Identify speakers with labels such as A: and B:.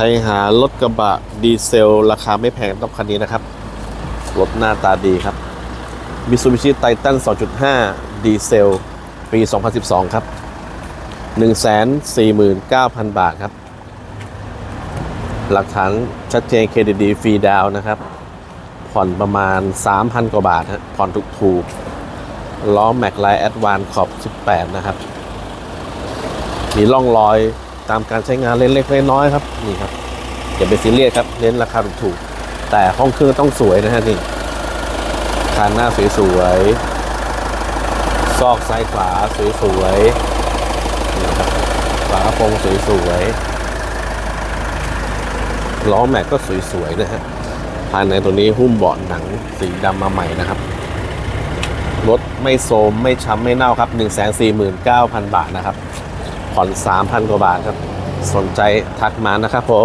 A: ใครหารถกระบะดีเซล ราคาไม่แพงต้องคันนี้นะครับ รถหน้าตาดีครับ Mitsubishi Titan 2.5 ดีเซล ปี 2012 ครับ 149,000 บาทครับ หลักฐานชัดเจนเครดิตดีฟรีดาวนะครับ ผ่อนประมาณ 3,000 กว่าบาทฮะผ่อนถูกๆล้อแม็กไลแอดวานขอบ 18 นะครับ มีร่องรอย ตามการใช้งานเลนเล็กๆน้อยครับนี่ครับอย่าไปซีเรียสครับเน้นราคาถูกๆแต่ห้องเครื่องต้องสวยนะฮะนี่คานหน้าสวยๆซอกซ้ายขวาสวยๆนี่ครับฝากระโปรงสวยๆล้อแม็กก็สวยๆนะฮะภายในตัวนี้หุ้มเบาะหนังสีดำมาใหม่นะครับรถไม่โทรมไม่ช้ำไม่เน่าครับ 149,000 บาทนะครับ ผ่อน 3,000 กว่าบาทครับ สนใจทักมานะครับผม